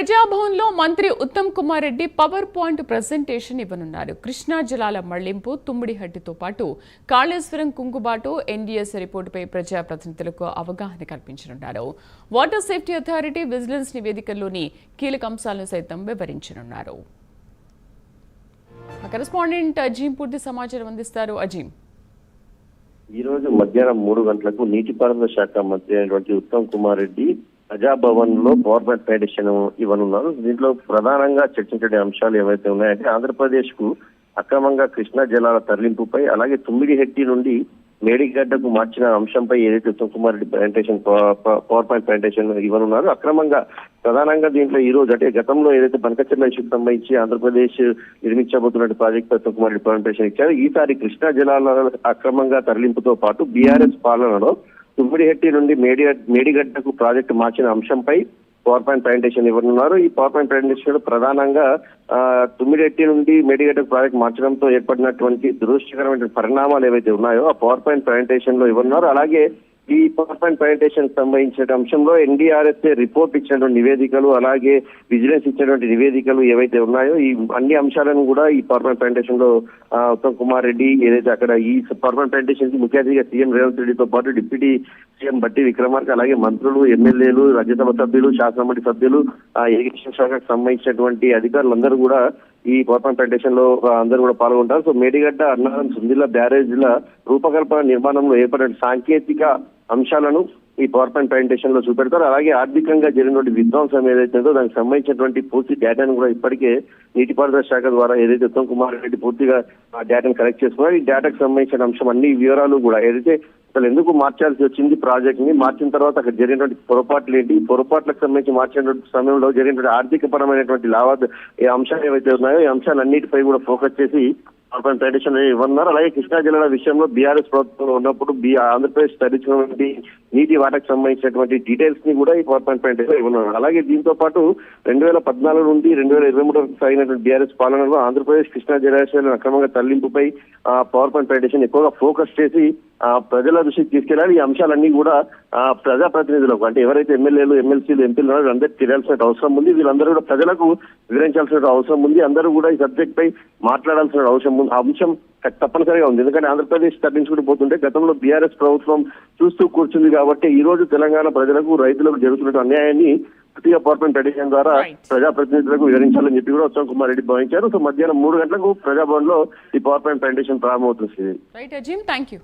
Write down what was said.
ప్రజాభవన్లో మంత్రి Uttam Kumar Reddy power point presentation ఇవ్వనున్నారు. కృష్ణా జలాల మళ్ళింపు తుమ్మిడిహట్టితో పాటు కాళేశ్వరం కుంగుబాటు ఎన్డీఎస్ రిపోర్టుపై ప్రజాప్రతినిధులకు అవగాహన కల్పించనున్నారు. వాటర్ సేఫ్టీ అథారిటీ విజిలెన్స్ నివేదికల్లోని కీలక అంశాలను సైతం వివరించనున్నారు. కరెస్పాండెంట్ అజీం పూర్తి సమాచారం అందిస్తారు. అజీం ఈ రోజు మధ్యాహ్నం మూడు గంటలకు నీటిపారుదల శాఖ మంత్రి అయినటువంటి ఉత్తమ్ కుమార్ రెడ్డి ప్రజాభవన్లో గవర్నమెంట్ పెటిషన్ ఇవ్వనున్నారు. దీంట్లో ప్రధానంగా చర్చించే అంశాలు ఏవైతే ఉన్నాయంటే ఆంధ్రప్రదేశ్కు అక్రమంగా కృష్ణా జలాల తరలింపుపై అలాగే తుమ్మిడి హెట్టి నుండి మేడిగడ్డకు మార్చిన అంశంపై ఏదైతే Uttam Kumar Reddy presentation power point presentation ఇవ్వనున్నారు. అక్రమంగా ప్రధానంగా దీంట్లో ఈ రోజు అంటే గతంలో ఏదైతే బనకచర్ల ఇష్యూకి సంబంధించి ఆంధ్రప్రదేశ్ నిర్మించబోతున్న ప్రాజెక్ట్ ఉత్తమ్ కుమార్ రెడ్డి ప్రజెంటేషన్ ఇచ్చారు ఈసారి కృష్ణా జలాల అక్రమంగా తరలింపుతో పాటు బీఆర్ఎస్ పాలనలో తుమ్మిడిహెట్టి నుండి మేడి మేడిగడ్డకు ప్రాజెక్టు మార్చిన అంశంపై పవర్ పాయింట్ ప్రజెంటేషన్ ఇవ్వనున్నారు. ఈ పవర్ పాయింట్ ప్రజెంటేషన్లో ప్రధానంగా ఆ, నుండి మేడిగడ్డకు ప్రాజెక్ట్ మార్చడంతో ఏర్పడినటువంటి దురదృష్టకరమైన పరిణామాలు ఏవైతే ఉన్నాయో ఆ పవర్ పాయింట్ ప్రజెంటేషన్లో ఇవ్వనున్నారు. అలాగే ఈ పవర్ పాయింట్ ప్రజెంటేషన్ సంబంధించిన అంశంలో ఎన్డీఆర్ఎస్ రిపోర్ట్ ఇచ్చినటువంటి నివేదికలు అలాగే విజిలెన్స్ ఇచ్చినటువంటి నివేదికలు ఏవైతే ఉన్నాయో ఈ అన్ని అంశాలను కూడా ఈ పవర్ పాయింట్ ప్రజెంటేషన్లో ఉత్తమ్ కుమార్ రెడ్డి ఏదైతే అక్కడ ఈ పవర్ పాయింట్ ప్రజెంటేషన్కి ముఖ్య అతిథిగా సీఎం రేవంత్ రెడ్డితో పాటు డిప్యూటీ సీఎం బట్టి విక్రమార్క అలాగే మంత్రులు ఎమ్మెల్యేలు రాజ్యసభ సభ్యులు శాసనమండలి సభ్యులు ఆ ఇరిగేషన్ శాఖకు సంబంధించినటువంటి అధికారులందరూ కూడా ఈ పవర్ ప్రజెంటేషన్లో అందరూ కూడా పాల్గొంటారు. సో మేడిగడ్డ అన్నారం సుందిల్ల బ్యారేజ్ల రూపకల్పన నిర్మాణంలో ఏర్పడిన సాంకేతిక అంశాలను ఈ పవర్ పాయింట్ ప్రజెంటేషన్లో చూపెడతారు. అలాగే ఆర్థికంగా జరిగినటువంటి విధ్వంసం ఏదైతే ఉందో దానికి సంబంధించినటువంటి పూర్తి డేటాను కూడా ఇప్పటికే నీటిపారుదల శాఖ ద్వారా ఏదైతే ఉత్తమ్ కుమార్ రెడ్డి పూర్తిగా ఆ డేటాను కలెక్ట్ చేసుకున్నారు ఈ డేటాకు సంబంధించిన అంశం అన్ని వివరాలు కూడా ఏదైతే అసలు ఎందుకు మార్చాల్సి వచ్చింది ప్రాజెక్ట్ని మార్చిన తర్వాత అక్కడ జరిగినటువంటి పొరపాట్లు ఏంటి? ఈ పొరపాట్లకు సంబంధించి మార్చినటువంటి సమయంలో జరిగినటువంటి ఆర్థిక పరమైనటువంటి లావాదే అంశాలు ఏవైతే ఉన్నాయో ఈ అంశాలన్నిటిపై కూడా ఫోకస్ చేసి అర్బన్ ట్రెడిషన్ ఇవ్వన్నారు అలాగే కృష్ణా జిల్లాల విషయంలో బీఆర్ఎస్ ప్రభుత్వంలో ఉన్నప్పుడు బి ఆంధ్రప్రదేశ్ తరించినటువంటి నీటి వాటకు సంబంధించినటువంటి డీటెయిల్స్ని కూడా ఈ పవర్ పాయింట్ ప్రజెంటేషన్ ఇవ్వనున్నారు. అలాగే దీంతో పాటు రెండు వేల పద్నాలుగు నుండి రెండు వేల ఇరవై మూడు వరకు సాగినటువంటి బీఆర్ఎస్ పాలనలో ఆంధ్రప్రదేశ్ కృష్ణా జలాశయాలను అక్రమంగా తరలింపుపై ఆ, పవర్ పాయింట్ ప్రజెంటేషన్ ఎక్కువగా ఫోకస్ చేసి ఆ, ప్రజల దృష్టికి తీసుకెళ్ళాలి. ఈ అంశాలన్నీ కూడా ఆ, ప్రజాప్రతినిధులకు అంటే ఎవరైతే ఎమ్మెల్యేలు ఎమ్మెల్సీలు ఎంపీలు ఉన్నారో వీళ్ళందరికీ తెలియాల్సిన అవసరం ఉంది. వీళ్ళందరూ కూడా ప్రజలకు వివరించాల్సిన అవసరం ఉంది. అందరూ కూడా ఈ సబ్జెక్ట్ పై మాట్లాడాల్సిన అవసరం అంశం తప్పనిసరిగా ఉంది. ఎందుకంటే ఆంధ్రప్రదేశ్ తరలించుకుంటూ పోతుంటే గతంలో బీఆర్ఎస్ ప్రభుత్వం చూస్తూ కూర్చుంది కాబట్టి ఈ రోజు తెలంగాణ ప్రజలకు రైతులకు జరుగుతున్న అన్యాయాన్ని పూర్తిగా పవర్ పాయింట్ ప్రకటన ద్వారా. ప్రజాప్రతినిధులకు వివరించాలని చెప్పి కూడా ఉత్తమ్ కుమార్ రెడ్డి భావించారు. సో మధ్యాహ్నం మూడు గంటలకు ప్రజాభవన్లో ఈ పవర్ పాయింట్ ప్రజెంటేషన్ ప్రారంభమవుతుంది. Right Azeem thank you